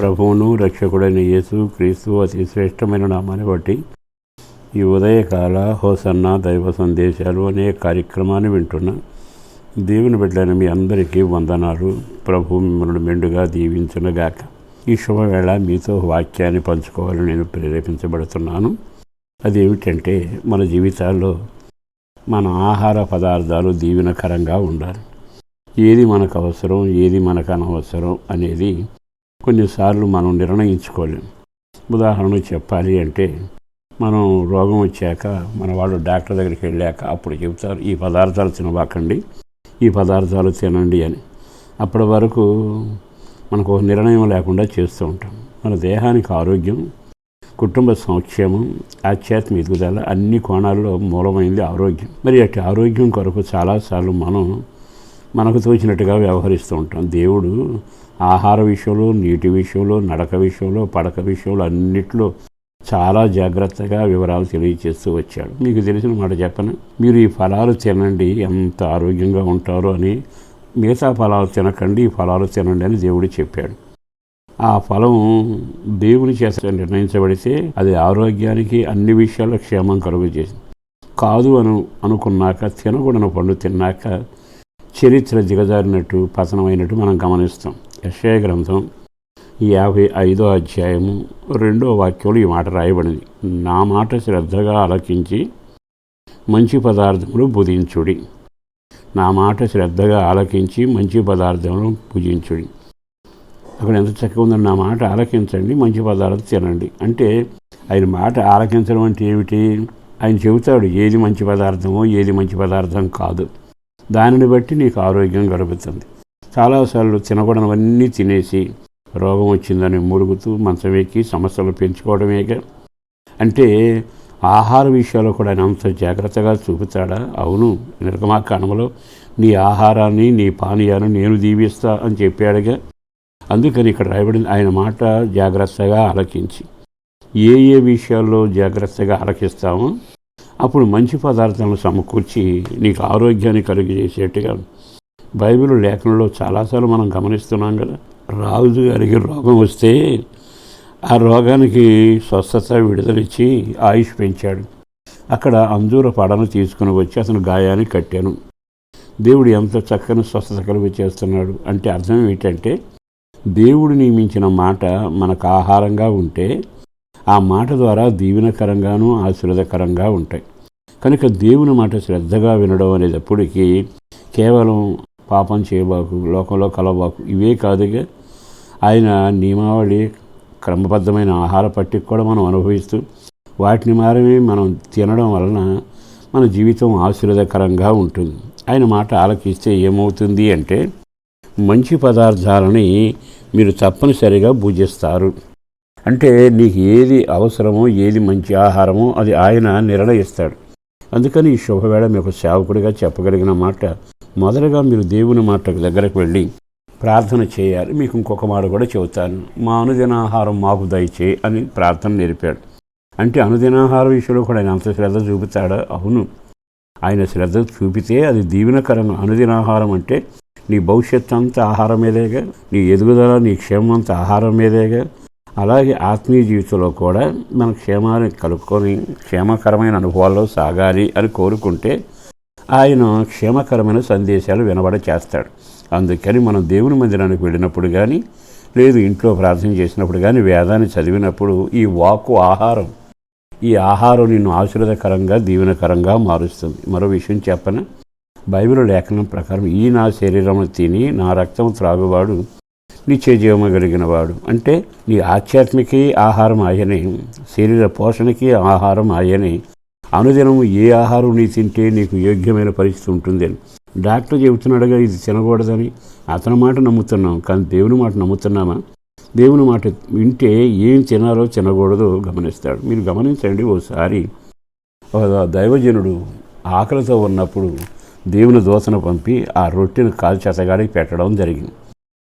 ప్రభువును రక్షకుడైన యేసు క్రీస్తు అతి శ్రేష్టమైన నామాన్ని బట్టి ఈ ఉదయకాల హోసన్న దైవ సందేశాలు అనే కార్యక్రమాన్ని వింటున్న. దేవుని బిడ్డలైన మీ అందరికీ వందనాలు. ప్రభు మిమ్మల్ని మెండుగా దీవించునుగాక. ఈ శుభవేళ మీతో వాక్యాన్ని పంచుకోవాలని నేను ప్రేరేపించబడుతున్నాను. అదేమిటంటే మన జీవితాల్లో మన ఆహార పదార్థాలు దీవెనకరంగా ఉండాలి. ఏది మనకు అవసరం ఏది మనకు అనవసరం అనేది కొన్నిసార్లు మనం నిర్ణయించుకోలేం. ఉదాహరణకు చెప్పాలి అంటే మనం రోగం వచ్చాక మన వాళ్ళు డాక్టర్ దగ్గరికి వెళ్ళాక అప్పుడు చెబుతారు ఈ పదార్థాలు తినవాకండి ఈ పదార్థాలు తినండి అని. అప్పటి వరకు మనకు ఒక నిర్ణయం లేకుండా చేస్తూ ఉంటాం. మన దేహానికి ఆరోగ్యం కుటుంబ సంక్షేమం ఆధ్యాత్మిక ఎదుగుదల అన్ని కోణాల్లో మూలమైంది ఆరోగ్యం. మరి అటు ఆరోగ్యం కొరకు చాలాసార్లు మనం మనకు తోచినట్టుగా వ్యవహరిస్తూ ఉంటాం. దేవుడు ఆహార విషయంలో నీటి విషయంలో నడక విషయంలో పడక విషయంలో అన్నిట్లో చాలా జాగ్రత్తగా వివరాలు తెలియజేస్తూ వచ్చాడు. మీకు తెలిసిన మాట చెప్పను? మీరు ఈ ఫలాలు తినండి ఎంత ఆరోగ్యంగా ఉంటారో అని మిగతా ఫలాలు తినకండి ఈ ఫలాలు తినండి అని దేవుడు చెప్పాడు. ఆ ఫలం దేవుని చేత నిర్ణయించబడితే అది ఆరోగ్యానికి అన్ని విషయాల్లో క్షేమం కలుగు చేసింది కాదు అను అనుకున్నాక తినకూడని పండు తిన్నాక చరిత్ర దిగజారినట్టు పతనమైనట్టు మనం గమనిస్తాం. యశయ గ్రంథం యాభై ఐదో అధ్యాయము రెండో వాక్యంలో ఈ మాట రాయబడింది. నా మాట శ్రద్ధగా ఆలకించి మంచి పదార్థములు భుజించుడి నా మాట శ్రద్ధగా ఆలకించి మంచి పదార్థములు భుజించుడి అక్కడ ఎంత చక్కగా ఉందని నా మాట ఆలకించండి మంచి పదార్థం తినండి. అంటే ఆయన మాట ఆలకించడం అంటే ఏమిటి? ఆయన చెబుతాడు ఏది మంచి పదార్థమో ఏది మంచి పదార్థం కాదు. దానిని బట్టి నీకు ఆరోగ్యం గడుపుతుంది. చాలాసార్లు తినకూడనివన్నీ తినేసి రోగం వచ్చిందని మురుగుతూ మంచం ఎక్కి సమస్యలు పెంచుకోవడమేగా? అంటే ఆహార విషయాల్లో కూడా ఆయన అంత జాగ్రత్తగా చూపుతాడా? అవును నిర్గమాకాండంలో నీ ఆహారాన్ని నీ పానీయాన్ని నేను దీవిస్తా అని చెప్పాడుగా. అందుకని ఇక్కడ రాయబడింది ఆయన మాట జాగ్రత్తగా ఆలకించి. ఏ ఏ విషయాల్లో జాగ్రత్తగా ఆలకిస్తామో అప్పుడు మంచి పదార్థాలను సమకూర్చి నీకు ఆరోగ్యాన్ని కలుగజేసేట్టుగా బైబిల్ లేఖనంలో చాలాసార్లు మనం గమనిస్తున్నాం కదా. రాజు గారికి రోగం వస్తే ఆ రోగానికి స్వస్థత విడుదలిచ్చి ఆయుష్ పెంచాడు. అక్కడ అంజూర పడను తీసుకుని వచ్చి అతను గాయాన్ని కట్టాను. దేవుడు ఎంత చక్కని స్వస్థత కలుగు చేస్తున్నాడు అంటే అర్థం ఏంటంటే దేవుడు నియమించిన మాట మనకు ఆహారంగా ఉంటే ఆ మాట ద్వారా దీవెనకరంగానూ ఆశీర్వదకరంగా ఉంటాయి. కనుక దేవుని మాట శ్రద్ధగా వినడం అనేటప్పటికీ కేవలం పాపం చేయబాకు లోకంలో కలబాకు ఇవే కాదుగా ఆయన నియమావళి క్రమబద్ధమైన ఆహార పట్టిక కూడా మనం అనుభవిస్తూ వాటిని మారమే మనం తినడం వలన మన జీవితం ఆశీర్వదకరంగా ఉంటుంది. ఆయన మాట ఆలకిస్తే ఏమవుతుంది అంటే మంచి పదార్థాలని మీరు తప్పనిసరిగా భుజిస్తారు అంటే నీకు ఏది అవసరమో ఏది మంచి ఆహారమో అది ఆయన నిర్ణయిస్తాడు. అందుకని ఈ శుభవేళ మీకు సేవకుడిగా చెప్పగలిగిన మాట మొదలుగా మీరు దేవుని మాట దగ్గరకు వెళ్ళి ప్రార్థన చేయాలి. మీకు ఇంకొక మాట కూడా చెబుతాను. మా అనుదినాహారం మాకు దయచే అని ప్రార్థన నేర్పాడు. అంటే అనుదినాహార విషయంలో కూడా ఆయన అంత శ్రద్ధ చూపుతాడా? అవును. ఆయన శ్రద్ధ చూపితే అది దీవెనకరం. అనుదినాహారం అంటే నీ భవిష్యత్ అంతా ఆహారం మీదేగా నీ ఎదుగుదల నీ క్షేమం అంతా ఆహారం మీదేగా అలాగే ఆత్మీయ జీవితంలో కూడా మన క్షేమాన్ని కలుపుకొని క్షేమకరమైన అనుభవాల్లో సాగాలి అని కోరుకుంటే ఆయన క్షేమకరమైన సందేశాలు వినబడ చేస్తాడు. అందుకని మనం దేవుని మందిరానికి వెళ్ళినప్పుడు కానీ లేదు ఇంట్లో ప్రార్థన చేసినప్పుడు కానీ వేదాన్ని చదివినప్పుడు ఈ వాక్కు ఆహారం ఈ ఆహారం నిన్ను ఆశీర్వదకరంగా దీవెనకరంగా మారుస్తుంది. మరో విషయం చెప్పన? బైబిల్ లేఖనం ప్రకారం ఈ నా శరీరం తిని నా రక్తం త్రాగువాడు నిత్య జీవము వాడు అంటే నీ ఆధ్యాత్మికి ఆహారం ఆయనే శరీర పోషణకి ఆహారం ఆయనే. అనుదినము ఏ ఆహారం నీ తింటే నీకు యోగ్యమైన పరిస్థితి ఉంటుంది అని. డాక్టర్ చెబుతున్నాడుగా ఇది తినకూడదని. అతని మాట నమ్ముతున్నాం కానీ దేవుని మాట నమ్ముతున్నామా? దేవుని మాట వింటే ఏం తినాలో తినకూడదో గమనిస్తాడు. మీరు గమనించండి ఓసారి. ఒక దైవజనుడు ఆకలితో ఉన్నప్పుడు దేవుని దోసన పంపి ఆ రొట్టెను కాల్చేతగాడికి పెట్టడం జరిగింది.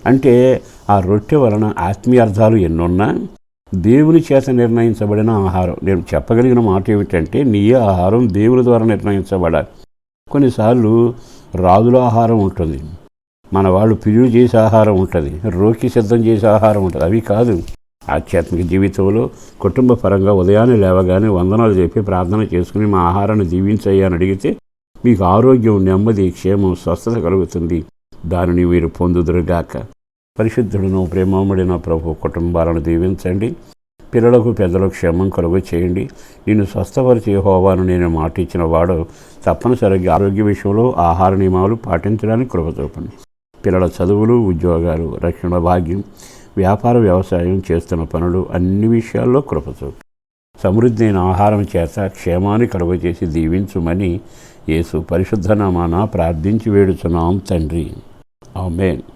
అంటే ఆ రొట్టె వలన ఆత్మీయార్థాలు ఎన్నున్నా దేవుని చేత నిర్ణయించబడిన ఆహారం. నేను చెప్పగలిగిన మాట ఏమిటంటే నీ ఆహారం దేవుని ద్వారా నిర్ణయించబడాలి. కొన్నిసార్లు రాజుల ఆహారం ఉంటుంది. మన వాళ్ళు పిలులు చేసే ఆహారం ఉంటుంది. రోకి సిద్ధం చేసే ఆహారం ఉంటుంది. అవి కాదు. ఆధ్యాత్మిక జీవితంలో కుటుంబ పరంగా ఉదయాన్నే లేవగానే వందనాలు చెప్పి ప్రార్థన చేసుకుని మా ఆహారాన్ని దీవించయ్యా అని అడిగితే మీకు ఆరోగ్యం నెమ్మది క్షేమం స్వస్థత కలుగుతుంది. దానిని మీరు పొందుదురుగాక. పరిశుద్ధుడును ప్రేమముడిన ప్రభు కుటుంబాలను దీవించండి. పిల్లలకు పెద్దలకు క్షేమం కలుగు చేయండి. నిన్ను స్వస్థపరిచే హోవాను నేను మాటిచ్చిన వాడు తప్పనిసరిగా ఆరోగ్య విషయంలో ఆహార నియమాలు పాటించడానికి కృప చూపండి పిల్లల చదువులు ఉద్యోగాలు రక్షణ భాగ్యం వ్యాపార వ్యవసాయం చేస్తున్న పనులు అన్ని విషయాల్లో కృప చూపు. సమృద్ధి అయిన ఆహారం చేత క్షేమాన్ని కలుగజేసి దీవించుమని యేసు పరిశుద్ధనామాన ప్రార్థించి వేడుచున్నాం తండ్రి. Amen.